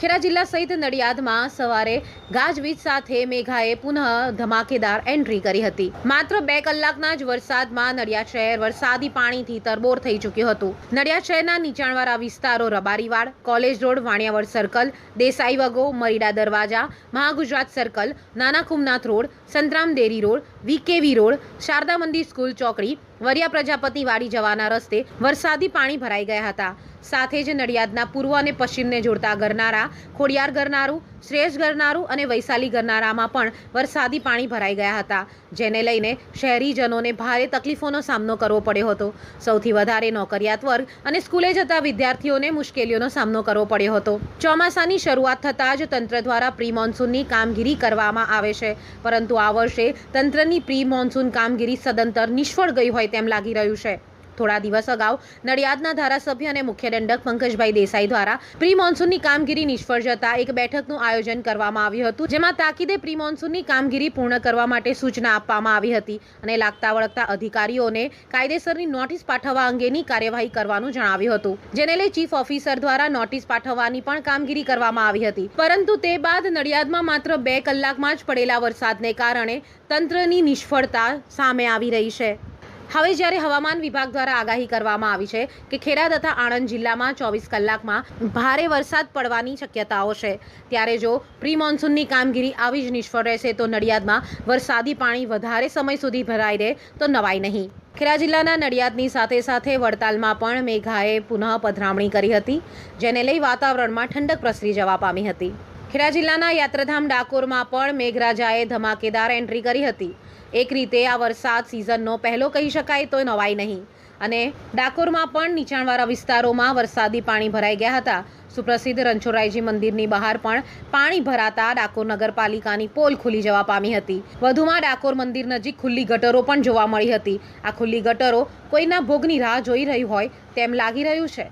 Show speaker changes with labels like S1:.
S1: ખેડા જિલ્લા સહિત નડિયાદમાં સવારે ગાજવીજ સાથે મેઘાએ પુનઃ ધમાકેદાર એન્ટ્રી કરી હતી. માત્ર બે કલાકના જ વરસાદમાં નડિયાદ શહેર વરસાદી પાણીથી તરબોર થઈ ચૂક્યું હતું. નડિયાદ શહેરના નીચાણવાળા વિસ્તારો Rabariwad, college road, Vaniyavad circle, Desai વગો, Marida દરવાજા, મહાગુજરાત સર્કલ નાના Khumnath road, Santram dairy road VKV road Sharda Mandir school ચોકડી, વરિયા પ્રજાપતિ વાડી જવાના રસ્તે વરસાદી પાણી ભરાઈ ગયા હતા. સાથે જ નડિયાદના પૂર્વ અને પશ્ચિમને જોડતા ગરનારા, ખોડિયાર ગરનારું શ્રેષ્ઠ ગરનારું અને વૈશાલી ગરનારામાં પણ વરસાદી પાણી ભરાઈ ગયા હતા, જેને લઈને શહેરીજનોને ભારે તકલીફોનો સામનો કરવો પડ્યો હતો. સૌથી વધારે નોકરિયાત વર્ગ અને સ્કૂલે જતા વિદ્યાર્થીઓને મુશ્કેલીઓનો સામનો કરવો પડ્યો હતો. ચોમાસાની શરૂઆત થતાં જ તંત્ર દ્વારા પ્રી મોન્સૂનની કામગીરી કરવામાં આવે છે, પરંતુ આ વર્ષે તંત્રની પ્રી મોન્સૂન કામગીરી સદંતર નિષ્ફળ ગઈ હોય તેમ લાગી રહ્યું છે. થોડા દિવસ અગાઉ નડિયાદના ધારાસભ્ય અને મુખ્ય દંડક પંકજભાઈ દેસાઈ દ્વારા પ્રી મોન્સૂનની કામગીરી નિષ્ફળ જતા એક બેઠકનું આયોજન કરવામાં આવ્યું હતું, જેમાં તાકીદે પ્રી મોન્સૂનની કામગીરી પૂર્ણ કરવા માટે સૂચના આપવામાં આવી હતી અને લાગતા વળગતા અધિકારીઓને કાયદેસરની નોટિસ પાઠવવા અંગેની કાર્યવાહી કરવાનું જણાવ્યું હતું, જેને લઈ ચીફ ઓફિસર દ્વારા નોટિસ પાઠવવાની પણ કામગીરી કરવામાં આવી હતી. પરંતુ તે બાદ નડિયાદમાં માત્ર બે કલાકમાં જ પડેલા વરસાદને કારણે તંત્રની નિષ્ફળતા સામે આવી રહી છે. હવે જ્યારે હવામાન વિભાગ દ્વારા આગાહી કરવામાં આવી છે કે ખેડા તથા આણંદ જિલ્લામાં ચોવીસ કલાકમાં ભારે વરસાદ પડવાની શક્યતાઓ છે, ત્યારે જો પ્રી મોન્સૂનની કામગીરી આવી જ નિષ્ફળ રહેશે તો નડિયાદમાં વરસાદી પાણી વધારે સમય સુધી ભરાઈ રહે તો નવાઈ નહીં. ખેડા જિલ્લાના નડિયાદની સાથે સાથે વડતાલમાં પણ મેઘાએ પુનઃ પધરામણી કરી હતી, જેને લઈ વાતાવરણમાં ઠંડક પ્રસરી જવા પામી હતી. ખેડા જિલ્લાના યાત્રાધામ ડાકોરમાં પણ મેઘરાજાએ ધમાકેદાર એન્ટ્રી કરી હતી. એક રીતે આ વરસાદ સિઝનનો પહેલો કહી શકાય તો નવાઈ નહીં. અને ડાકોરમાં પણ નીચાણવાળા વિસ્તારોમાં વરસાદી પાણી ભરાઈ ગયા હતા. સુપ્રસિદ્ધ રણછોડરાયજી મંદિરની બહાર પણ પાણી ભરાતા ડાકોર નગરપાલિકાની પોલ ખુલી જવા પામી હતી. વધુમાં ડાકોર મંદિર નજીક ખુલ્લી ગટરો પણ જોવા મળી હતી. આ ખુલ્લી ગટરો કોઈના ભોગની રાહ જોઈ રહી હોય તેમ લાગી રહ્યું છે.